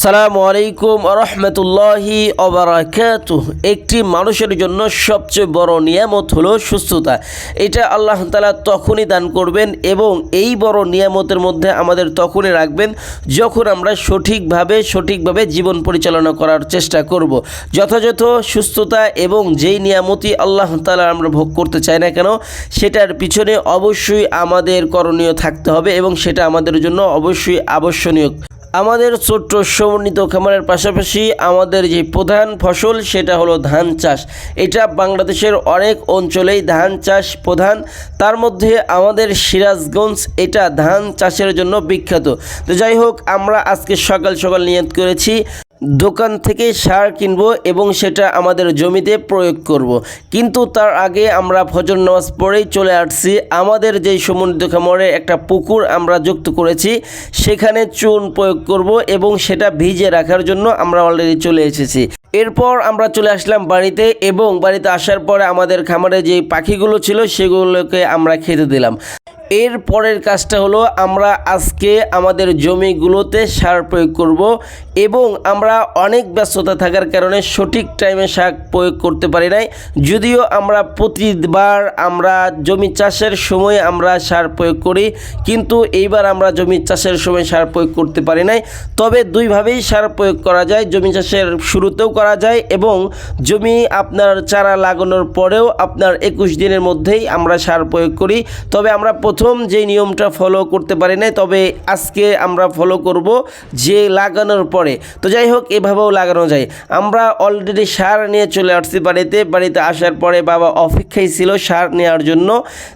আসসালামু আলাইকুম রহমতুল্লাহি অবরাকাত একটি মানুষের জন্য সবচেয়ে বড় নিয়ামত হলো সুস্থতা। এটা আল্লাহ তালা তখনই দান করবেন এবং এই বড় নিয়ামতের মধ্যে আমাদের তখনই রাখবেন যখন আমরা সঠিকভাবে সঠিকভাবে জীবন পরিচালনা করার চেষ্টা করব। যথাযথ সুস্থতা এবং যেই নিয়ামতই আল্লাহ তালা আমরা ভোগ করতে চাই না কেন, সেটার পিছনে অবশ্যই আমাদের করণীয় থাকতে হবে এবং সেটা আমাদের জন্য অবশ্যই আবশ্যনীয়। আমাদের ছোট্ট সমন্বিত খামারের পাশাপাশি আমাদের যে প্রধান ফসল সেটা হলো ধান চাষ। এটা বাংলাদেশের অনেক অঞ্চলেই ধান চাষ প্রধান। তার মধ্যে আমাদের সিরাজগঞ্জ এটা ধান চাষের জন্য বিখ্যাত। তো যাই হোক, আমরা আজকে সকাল সকাল নিয়ত করেছি। দোকান থেকে সার কিনবো এবং সেটা আমাদের জমিতে প্রয়োগ করব। কিন্তু তার আগে আমরা ফজর নামাজ পড়েই চলে আসছি। আমাদের যেই সমুদ্র খামারে একটা পুকুর আমরা যুক্ত করেছি, সেখানে চুন প্রয়োগ করব এবং সেটা ভিজে রাখার জন্য আমরা অলরেডি চলে এসেছি। এরপর আমরা চলে আসলাম বাড়িতে এবং বাড়িতে আসার পরে আমাদের খামারে যে পাখিগুলো ছিল, সেগুলোকে আমরা খেতে দিলাম। এর পরের কাজটা হলো আমরা আজকে আমাদের জমিগুলোতে সার প্রয়োগ করব এবং আমরা অনেক ব্যস্ততা থাকার কারণে সঠিক টাইমে সার প্রয়োগ করতে পারি নাই। যদিও আমরা প্রতিবার আমরা জমি চাষের সময় আমরা সার প্রয়োগ করি, কিন্তু এইবার আমরা জমি চাষের সময় সার প্রয়োগ করতে পারি নাই। তবে দুইভাবেই সার প্রয়োগ করা যায়, জমি চাষের শুরুতেও করা যায় এবং জমি আপনার চারা লাগানোর পরেও আপনার একুশ দিনের মধ্যেই আমরা সার প্রয়োগ করি। তবে আমরা প্রথম যে নিয়মটা ফলো করতে পারি নাই, তবে আজকে আমরা ফলো করব যে লাগানোর পরে। তো যাই হোক, এভাবেও লাগানো যায়। আমরা অলরেডি সার নিয়ে চলে আসছি বাড়িতে। বাড়িতে আসার পরে বাবা অপেক্ষায় ছিল সার নেওয়ার জন্য।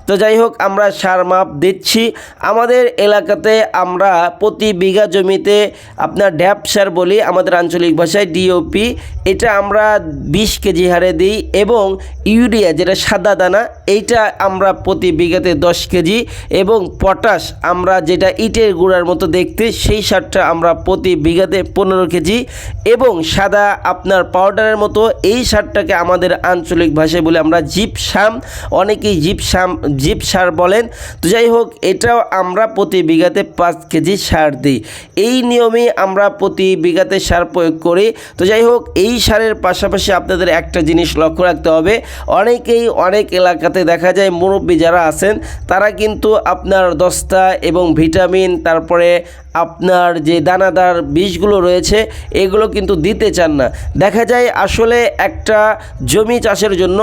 তো যাই হোক, আমরা সার মাপ দিচ্ছি। আমাদের এলাকাতে আমরা প্রতি বিঘা জমিতে আপনার ড্যাপ সার বলি, আমাদের আঞ্চলিক ভাষায় ডিওপি এটা আমরা বিশ কেজি হারে দিই এবং ইউরিয়া, যেটা সাদা দানা, এইটা আমরা প্রতি বিঘাতে দশ কেজি। এবং পটাশ আমরা যেটা ইটের গুঁড়ার মতো দেখতে, সেই সারটা আমরা প্রতি বিঘাতে পনেরো কেজি এবং সাদা আপনার পাউডারের মতো এই সারটাকে আমাদের আঞ্চলিক ভাষায় বলে আমরা জিপ জিপসাম। অনেকেই জিপ জিপসাম জিপ সার বলেন। তো যাই হোক, এটাও আমরা প্রতি বিঘাতে পাঁচ কেজি সার দিই। এই নিয়মে আমরা প্রতি বিঘাতে সার প্রয়োগ করি। তো যাই হোক, এই সারের পাশাপাশি আপনাদের একটা জিনিস লক্ষ্য রাখতে হবে। অনেকেই অনেক এলাকাতে দেখা যায়, মুরব্বী যারা আছেন, তারা কিন্তু আপনার দস্তা এবং ভিটামিন তারপরে আপনার যে দানাদার বীজগুলো রয়েছে, এগুলো কিন্তু দিতে চান না। দেখা যায় আসলে একটা জমি চাষের জন্য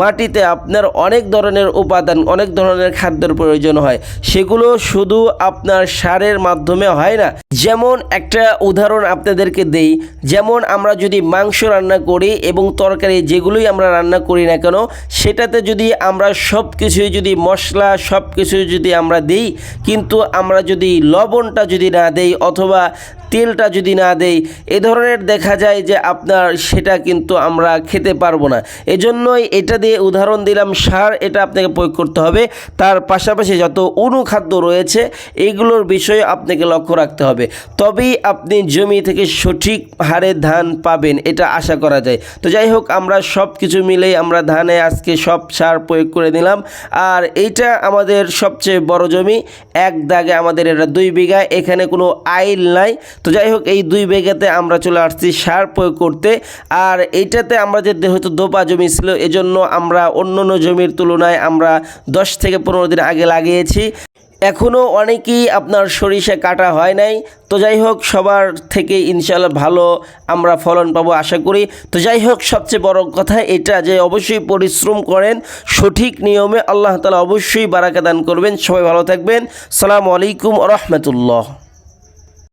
মাটিতে আপনার অনেক ধরনের উপাদান, অনেক ধরনের খাদ্যের প্রয়োজন হয়। সেগুলো শুধু আপনার সারের মাধ্যমে হয় না। যেমন একটা উদাহরণ আপনাদেরকে দেই, যেমন আমরা যদি মাংস রান্না করি এবং তরকারি যেগুলোই আমরা রান্না করি না কেন, সেটাতে যদি আমরা সব কিছুই যদি মশলা সব কিছু যদি আমরা দিই, কিন্তু আমরা যদি লবণটা যদি না দেই অথবা তেলটা যদি না দেই, এ ধরনের দেখা যায় যে আপনার সেটা কিন্তু আমরা খেতে পারব না। এজন্যই এটা দিয়ে উদাহরণ দিলাম, সার এটা আপনাকে প্রয়োগ করতে হবে। তার পাশাপাশি যত অনুখাদ্য রয়েছে এইগুলোর বিষয়ে আপনাকে লক্ষ্য রাখতে হবে। তবেই আপনি জমি থেকে সঠিক হারে ধান পাবেন, এটা আশা করা যায়। তো যাই হোক, আমরা সব কিছু মিলেই আমরা ধানে আজকে সব সার প্রয়োগ করে নিলাম। আর এইটা আমাদের সবচেয়ে বড় জমি, এক দাগে আমাদের এটা দুই বিঘা, এখানে কোনো আইল নাই। তো যাই হোক এই দুই বিঘাতে আমরা চলে আসছি সার প্রয়োগ করতে। আর এইটাতে আমরা যে হয়তো দোপা জমি ছিল, এজন্য আমরা অন্য অন্য জমির তুলনায় আমরা দশ থেকে পনেরো দিন আগে লাগিয়েছি। এখনও অনেকেই আপনার সরিষা কাটা হয় নাই। তো যাই হোক সবার থেকে ইনশাল্লাহ ভালো আমরা ফলন পাবো আশা করি। তো যাই হোক সবচেয়ে বড় কথা এটা যে অবশ্যই পরিশ্রম করেন, সঠিক নিয়মে আল্লাহ তালা অবশ্যই বারাকা দান করবেন। সবাই ভালো থাকবেন। সালামু আলাইকুম রহমতুল্লাহ।